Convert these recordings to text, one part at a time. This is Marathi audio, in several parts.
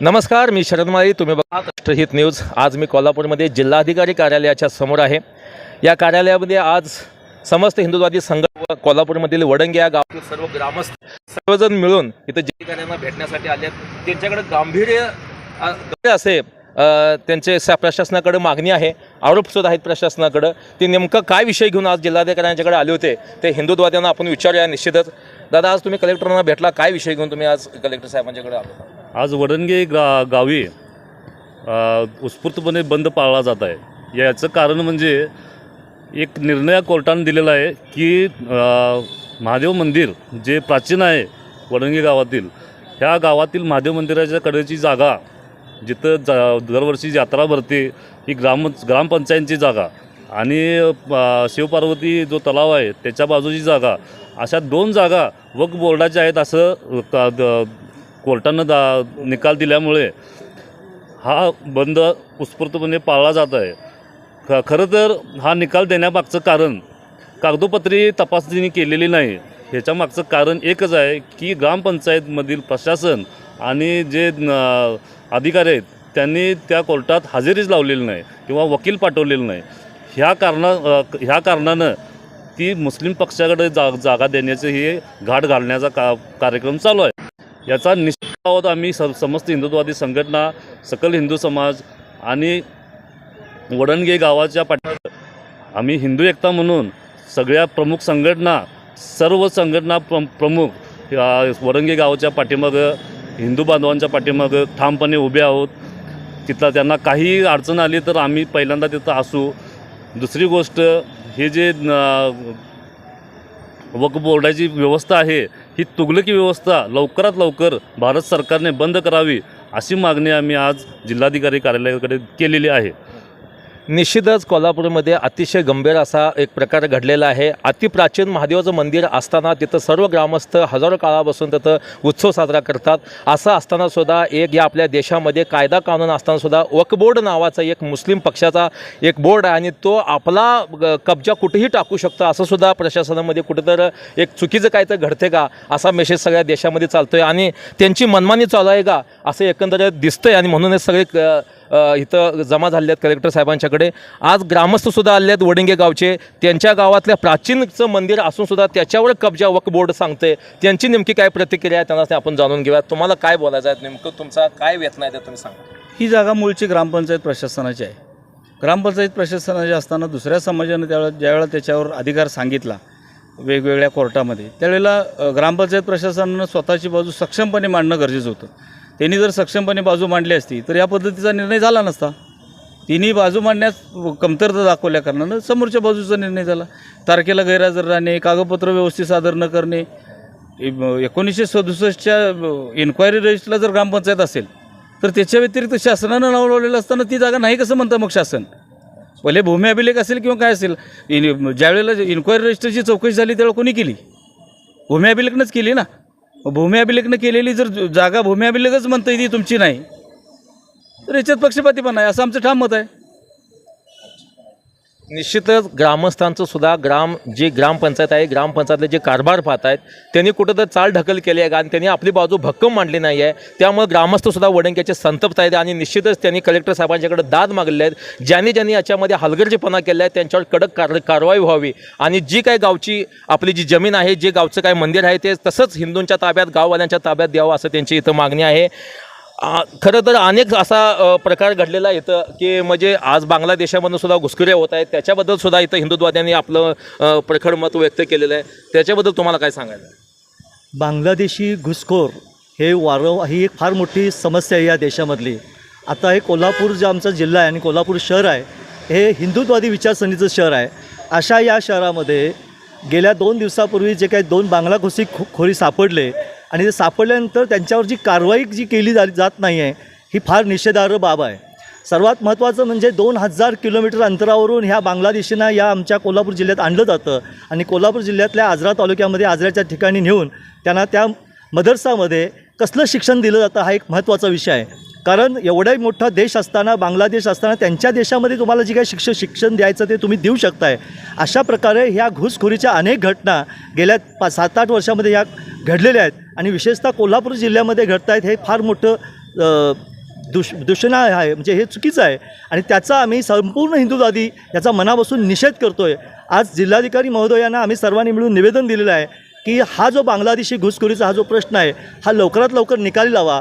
नमस्कार मी शरद माळी. तुम्ही बघा राष्ट्रहित न्यूज. आज मी कोल्हापूरमध्ये जिल्हाधिकारी कार्यालयाच्या समोर आहे. या कार्यालयामध्ये आज समस्त हिंदुत्वादी संघ व कोल्हापूरमधील वडंगे या गावातील सर्व ग्रामस्थ सर्वजण मिळून इथं जिल्हाधिकाऱ्यांना भेटण्यासाठी आले आहेत. त्यांच्याकडे गांभीर्य असे त्यांचे सा प्रशासनाकडे मागणी आहे. आरोपसुद्धा आहेत प्रशासनाकडं. ते नेमकं काय विषय घेऊन आज जिल्हाधिकाऱ्यांच्याकडे आले होते ते हिंदुत्वाद्यांना आपण विचारूया निश्चितच. दादा आज तुम्ही कलेक्टरांना भेटला. काय विषय घेऊन तुम्ही आज कलेक्टर साहेबांच्याकडे आलो? आज वडणगे गा गावी उत्स्फूर्तपणे बंद पाळला जात आहे. याचं कारण म्हणजे एक निर्णय कोर्टाने दिलेला आहे की महादेव मंदिर जे प्राचीन आहे वडणगे गावातील ह्या गावातील महादेव मंदिराच्या कडेची जागा जिथं जा दरवर्षी यात्रा भरते ही ग्राम ग्रामपंचायतची जागा आणि शिवपार्वती जो तलाव आहे त्याच्या बाजूची जागा अशा दोन जागा वक्फ बोर्डाच्या आहेत असं का- द- कोर्टानं दा निकाल दिल्यामुळे हा बंद उत्स्फूर्तपणे पाळला जात आहे. ख खरं तर हा निकाल देण्यामागचं कारण कागदोपत्री तपासणी केलेली नाही. ह्याच्या मागचं कारण एकच आहे की ग्रामपंचायतमधील प्रशासन आणि जे अधिकारी आहेत त्यांनी त्या कोर्टात हजेरीच लावलेली नाही किंवा वकील पाठवलेलं नाही. ह्या कारणा ह्या कारणानं ती मुस्लिम पक्षाकडे जा जागा देण्याचं हे घाट घालण्याचा का कार्यक्रम चालू आहे. याचा निश्चित आहोत आम्ही. स समस्त हिंदुत्ववादी संघटना सकल हिंदू समाज आणि वडणगे गावाच्या पाठी आम्ही हिंदू एकता म्हणून सगळ्या प्रमुख संघटना सर्व संघटना प्र प्रमुख या गावाच्या पाठीमागं हिंदू बांधवांच्या पाठीमागं ठामपणे उभे आहोत. तिथला त्यांना काही अडचण आली तर आम्ही पहिल्यांदा तिथं असू. दुसरी गोष्ट हे जे वक वक्फ बोर्डाची व्यवस्था आहे ही तुगलकी व्यवस्था लवकरात लवकर भारत सरकारने बंद करावी अशी मागणी आम्ही आज जिल्हाधिकारी कार्यालयाकडे केलेली आहे. निश्चितच कोल्हापूरमध्ये अतिशय गंभीर असा एक प्रकार घडलेला आहे. अतिप्राचीन महादेवाचं मंदिर असताना तिथं सर्व ग्रामस्थ हजारो काळापासून तिथं उत्सव साजरा करतात. असं असताना सुद्धा एक या आपल्या देशामध्ये कायदा कानून असताना सुद्धा नावाचा एक मुस्लिम पक्षाचा एक बोर्ड आहे आणि तो आपला कब्जा कुठेही टाकू शकतो असं सुद्धा प्रशासनामध्ये कुठंतर एक चुकीचं काय तर घडते का असा मेसेज सगळ्या देशामध्ये चालतो आहे आणि त्यांची मनमानी चालू आहे का असं एकंदरीत दिसतंय आणि म्हणूनच सगळे क- इथं जमा झाले आहेत. कलेक्टर साहेबांच्याकडे आज ग्रामस्थसुद्धा आले आहेत वडिंगे गावचे. त्यांच्या गावातल्या प्राचीनचं मंदिर असून सुद्धा त्याच्यावर कब्जा वक बोर्ड सांगते त्यांची नेमकी काय प्रतिक्रिया आहे त्यांना ते आपण जाणून घेऊया तुम्हाला काय बोलायचं आहे? नेमकं तुमचा काय वेतना आहे ते तुम्ही सांगा. ही जागा मूळची ग्रामपंचायत प्रशासनाची आहे. ग्रामपंचायत प्रशासनाची असताना दुसऱ्या समाजाने त्यावेळेला ज्यावेळेला त्याच्यावर अधिकार सांगितला वेगवेगळ्या कोर्टामध्ये त्यावेळेला ग्रामपंचायत प्रशासनानं स्वतःची बाजू सक्षमपणे मांडणं गरजेचं होतं. त्यांनी जर सक्षमपणे बाजू मांडली असती तर या पद्धतीचा निर्णय झाला नसता. तिन्ही बाजू मांडण्यास कमतरता दाखवल्या कारणानं समोरच्या बाजूचा निर्णय झाला. तारखेला गैरहजर राहणे कागदपत्र व्यवस्थित सादर न करणे एकोणीसशे सदुसष्टच्या इन्क्वायरी रजिस्टरला जर ग्रामपंचायत असेल तर त्याच्या व्यतिरिक्त शासनानं नाव लावलेलं असताना ती जागा नाही कसं म्हणतं मग शासन? पहिले भूमी अभिलेख असेल किंवा काय असेल? इन ज्यावेळेला इन्क्वायरी रजिस्टरची चौकशी झाली त्यावेळेला कोणी केली? भूमी अभिलेखनंच केली ना? भूमी अभिलेखनं केलेली जर जागा भूमी अभिलेखच म्हणता ती तुमची नाही तर याच्यात पक्षपातीपणा आहे असं आमचं ठाम मत आहे. निश्चितच ग्रामस्थांचं सुद्धा ग्राम जे ग्रामपंचायत आहे ग्रामपंचायतले जे कारभार पाहत आहेत त्यांनी कुठं तर चाल ढकल केली आहे का आणि त्यांनी आपली बाजू भक्कम मांडली नाही आहे. त्यामुळे ग्रामस्थसुद्धा वडंक्याचे संतप्त आहेत आणि निश्चितच त्यांनी कलेक्टर साहेबांच्याकडे दाद मागले आहेत. ज्यांनी ज्यांनी याच्यामध्ये हलगर्जीपणा केला आहे त्यांच्यावर कडक कार कारवाई व्हावी. आणि जी काय गावची आपली जी जमीन आहे जे गावचं काय मंदिर आहे ते तसंच हिंदूंच्या ताब्यात गाववाल्यांच्या ताब्यात द्यावं असं त्यांची इथं मागणी आहे. खरं तर अनेक असा प्रकार घडलेला येतं इथं की म्हणजे आज बांगलादेशामधून सुद्धा घुसखोऱ्या होत आहेत. त्याच्याबद्दल सुद्धा इथं हिंदुत्वाद्यांनी आपलं प्रखर मत व्यक्त केलेलं आहे. त्याच्याबद्दल तुम्हाला काय सांगायचं? बांगलादेशी घुसखोर हे वारंवार ही एक फार मोठी समस्या आहे या देशामधली. आता हे कोल्हापूर जे आमचा जिल्हा आहे आणि कोल्हापूर शहर आहे हे हिंदुत्वादी विचारसरणीचं शहर आहे. अशा या शहरामध्ये गेल्या दोन दिवसापूर्वी जे काही दोन बांगला घुसी खो खोरी सापडले आणि ते सापडल्यानंतर त्यांच्यावर जी कारवाई जी केली जा जात नाही आहे ही फार निषेधार्ह बाब आहे. सर्वात महत्त्वाचं म्हणजे दोन हजार किलोमीटर अंतरावरून ह्या बांगलादेशींना या आमच्या कोल्हापूर जिल्ह्यात आणलं जातं आणि कोल्हापूर जिल्ह्यातल्या आजरा तालुक्यामध्ये आजऱ्याच्या ठिकाणी नेऊन त्यांना त्या मदरसामध्ये कसलं शिक्षण दिलं जातं हा एक महत्त्वाचा विषय आहे. कारण एवढा मोठा देश असताना बांगलादेश असताना त्यांच्या देशामध्ये तुम्हाला जे काही शिक्ष शिक्षण द्यायचं ते तुम्ही देऊ शकताय. अशा प्रकारे ह्या घुसखोरीच्या अनेक घटना गेल्या पा सात आठ वर्षामध्ये ह्या घडलेल्या आहेत. आणि विशेषतः कोल्हापूर जिल्ह्यामध्ये घडत आहेत हे फार मोठं दुष दूषणा आहे. म्हणजे हे चुकीचं आहे. आणि त्याचा आम्ही संपूर्ण हिंदुवादी याचा मनापासून निषेध करतो आहे आज जिल्हाधिकारी महोदयांना आम्ही सर्वांनी मिळून निवेदन दिलेलं आहे की हा जो बांगलादेशी घुसखोरीचा हा जो प्रश्न आहे हा लवकरात लवकर निकाली लावा.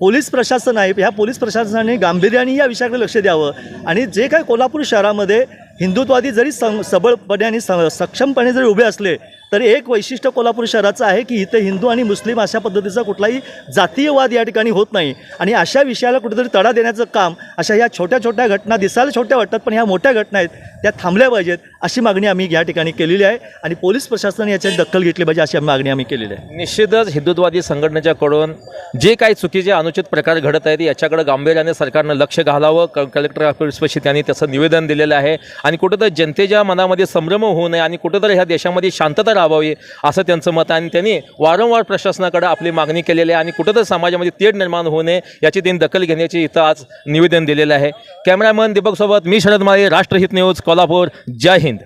पोलीस प्रशासन आहे. ह्या पोलीस प्रशासनाने गांभीर्याने या विषयाकडे लक्ष द्यावं. आणि जे काय कोल्हापूर शहरामध्ये हिंदुत्वादी जरी सं सबळपणे आणि स सक्षमपणे जरी उभे असले तर एक वैशिष्ट्य कोल्हापूर शहराचं आहे की इथे हिंदू आणि मुस्लिम अशा पद्धतीचा कुठलाही जातीयवाद या ठिकाणी होत नाही. आणि अशा विषयाला कुठेतरी तडा देण्याचं काम अशा ह्या छोट्या छोट्या घटना दिसायला छोट्या वाटतात पण ह्या मोठ्या घटना आहेत त्या थांबल्या पाहिजेत अशी मागणी आम्ही या ठिकाणी केलेली आहे. आणि पोलीस प्रशासनाने याच्यात दखल घेतली पाहिजे अशी मागणी आम्ही केलेली आहे. निश्चितच हिंदुत्ववादी संघटनेच्याकडून जे काही चुकीचे अनुचित प्रकार घडत आहेत याच्याकडे गांभीर्याने सरकारनं लक्ष घालावं. क कलेक्टर ऑफिसपाशी त्यांनी त्याचं निवेदन दिलेलं आहे. आणि कुठंतरी जनतेच्या मनामध्ये संभ्रम होऊ नये आणि कुठंतरी ह्या देशामध्ये शांतता राबवावी असं त्यांचं मत आहे. आणि त्यांनी वारंवार प्रशासनाकडे आपली मागणी केलेली आहे. आणि कुठंतरी समाजामध्ये तेढ निर्माण होऊ नये याची त्यांनी दखल घेण्याची इथं आज निवेदन दिलेलं आहे. कॅमेरामन दीपकसोबत मी शरद माळी राष्ट्रहित न्यूज कोल्हापूर. जय हिंद.